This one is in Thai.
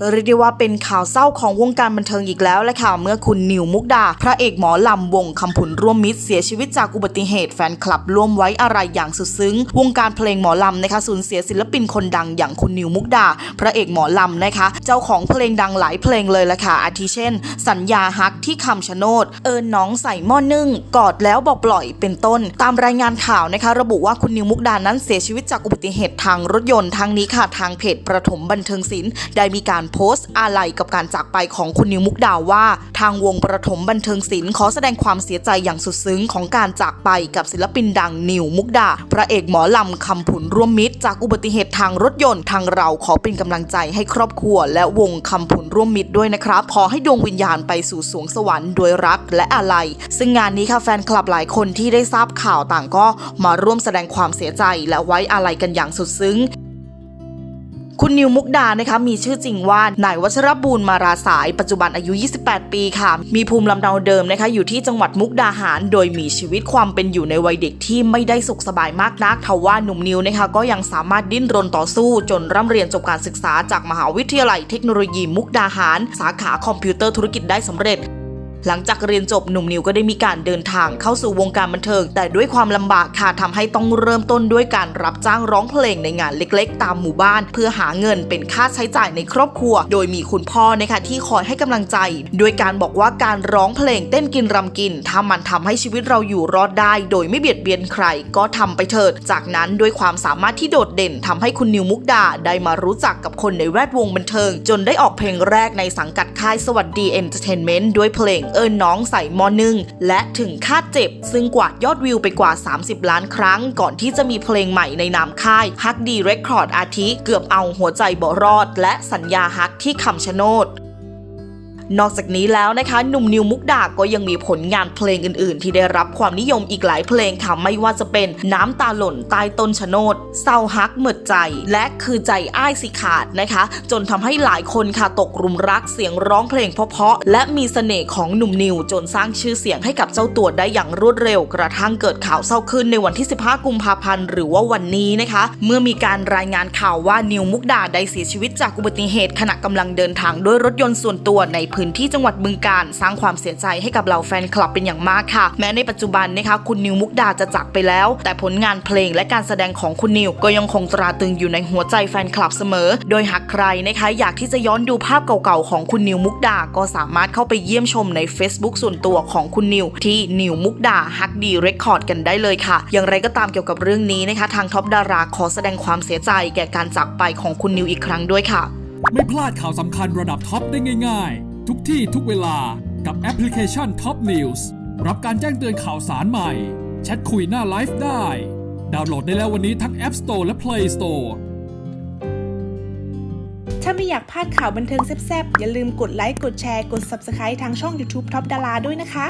เรียกได้ว่าเป็นข่าวเศร้าของวงการบันเทิงอีกแล้วแหละค่ะ เมื่อคุณนิวมุกดา พระเอกหมอลำวงคำผุนร่วมมิตรเสียชีวิตจากอุบัติเหตุแฟนคลับร่วมไว้อะไรอย่างสุดซึ้ง วงการเพลงหมอลำนะคะสูญเสียศิลปินคนดังอย่างคุณนิวมุกดา พระเอกหมอลำนะคะ เจ้าของเพลงดังหลายเพลงเลยละค่ะอาทิเช่น สัญญาฮักที่คำชะโนด เอิญน้องใส่หม้อนึ่ง กอดแล้วบอกปล่อยเป็นต้น ตามรายงานข่าวนะคะ ระบุว่าคุณนิวมุกดานั้นเสียชีวิตจากอุบัติเหตุทางรถยนต์ทางนี้ค่ะทางเพจประถมบันเทิงศิลป์ได้มีการโพสต์อาลัยกับการจากไปของคุณนิวมุกดาว่า ทางวงประถมบันเทิงศิลป์ขอแสดงความเสียใจอย่างสุดซึ้งของการจากไปกับศิลปินดังนิวมุกดา พระเอกหมอลำคำผุนร่วมมิตร จากอุบัติเหตุทางรถยนต์ทางเราขอเป็นกำลังใจให้ครอบครัว และวงคำผุนร่วมมิตรด้วยนะครับขอให้ดวงวิญญาณไปสู่สวงสวรรค์โดยรักและอาลัย ซึ่งงานนี้ค่ะแฟนคลับหลายคนที่ได้ทราบข่าวต่างก็มาร่วมแสดงความเสียใจและไว้อาลัยกันอย่างสุดซึ้ง คุณนิวมุกดานะคะมีชื่อจริงว่านายวัชรบูรณ์มาราสาย ปัจจุบันอายุ 28 ปีค่ะ มีภูมิลำเนาเดิมนะคะ อยู่ที่จังหวัดมุกดาหาร โดยมีชีวิตความเป็นอยู่ในวัยเด็กที่ไม่ได้สุขสบายมากนักทว่าหนุ่มนิวนะคะก็ยังสามารถดิ้นรนต่อสู้ จนร่ำเรียนจบการศึกษาจากมหาวิทยาลัยเทคโนโลยีมุกดาหาร สาขาคอมพิวเตอร์ธุรกิจได้สำเร็จ หลังจากเรียนจบหนุ่มนิวก็ได้มีการเดินทางเข้าสู่วงการบันเทิง แต่ด้วยความลำบากค่ะทำให้ต้องเริ่มต้นด้วยการรับจ้างร้องเพลงในงานเล็กๆ ตามหมู่บ้าน เพื่อหาเงินเป็นค่าใช้จ่ายในครอบครัว โดยมีคุณพ่อนะคะที่คอยให้กำลังใจ โดยการบอกว่าการร้องเพลงเต้นกินรำกิน ถ้ามันทำให้ชีวิตเราอยู่รอดได้ โดยไม่เบียดเบียนใครก็ทำไปเถิด จากนั้นด้วยความสามารถที่โดดเด่นทำให้คุณนิวมุกดาได้มารู้จักกับคนในแวดวงบันเทิง จนได้ออกเพลงแรกในสังกัดค่ายสวัสดีเอนเตอร์เทนเมนต์ด้วยเพลงเอิญน้องใส่มอนึ่งและถึงคาดเจ็บ ซึ่งกวาดยอดวิวไปกว่า 30 ล้านครั้ง ก่อนที่จะมีเพลงใหม่ในนามค่ายฮักดีเรคคอร์ดอาทิ เกือบเอาหัวใจบ่รอด และสัญญาฮักที่คำชะโนด นอกจากนี้แล้วนะคะ หนุ่มนิวมุกดาก็ยังมีผลงานเพลงอื่น ๆ ที่ได้รับความนิยมอีกหลายเพลงค่ะไม่ว่าจะเป็นน้ำตาหล่นใต้ต้นชะโนดเศร้าฮักเหมิดใจ และคือใจอ้ายสิขาดนะคะ จนทำให้หลายคนค่ะตกหลุมรักเสียงร้องเพลงเพราะๆและมีเสน่ห์ของหนุ่มนิวจนสร้างชื่อเสียงให้กับเจ้าตัวได้อย่างรวดเร็ว กระทั่งเกิดข่าวเศร้าขึ้นในวันที่ 15 กุมภาพันธ์หรือว่าวันนี้นะคะ เมื่อมีการรายงานข่าวว่านิวมุกดาได้เสียชีวิตจากอุบัติเหตุขณะกำลังเดินทางด้วยรถยนต์ส่วนตัวในพื้นที่จังหวัดบึงการสร้างความเสียใจให้กับเหล่าแฟนคลับเป็นอย่างมากค่ะ แม้ในปัจจุบันนะคะคุณนิวมุกดาจะจากไปแล้ว แต่ผลงานเพลงและการแสดงของคุณนิวก็ยังคงตราตรึงอยู่ในหัวใจแฟนคลับเสมอ โดยหากใครนะคะอยากที่จะย้อนดูภาพเก่าๆของคุณนิวมุกดา ก็สามารถเข้าไปเยี่ยมชมใน Facebook ส่วนตัวของคุณนิว ที่นิวมุกดาฮักดีเรคคอร์ดกันได้เลยค่ะ อย่างไรก็ตามเกี่ยวกับเรื่องนี้นะคะ ทางท็อปดาราขอแสดงความเสียใจแก่การจากไปของคุณนิวอีกครั้งด้วยค่ะ ไม่พลาดข่าวสำคัญระดับท็อปได้ง่าย ๆ ทุกที่ทุกเวลากับแอปพลิเคชัน Top News รับการแจ้งเตือนข่าวสารใหม่ แชทคุยหน้าไลฟ์ได้ ดาวน์โหลดได้แล้ววันนี้ทั้ง App Store และ Play Store ถ้าไม่อยากพลาดข่าวบันเทิงแซ่บๆ อย่าลืมกดไลค์ กดแชร์ กด Subscribe ทางช่อง YouTube Top ดาราด้วยนะคะ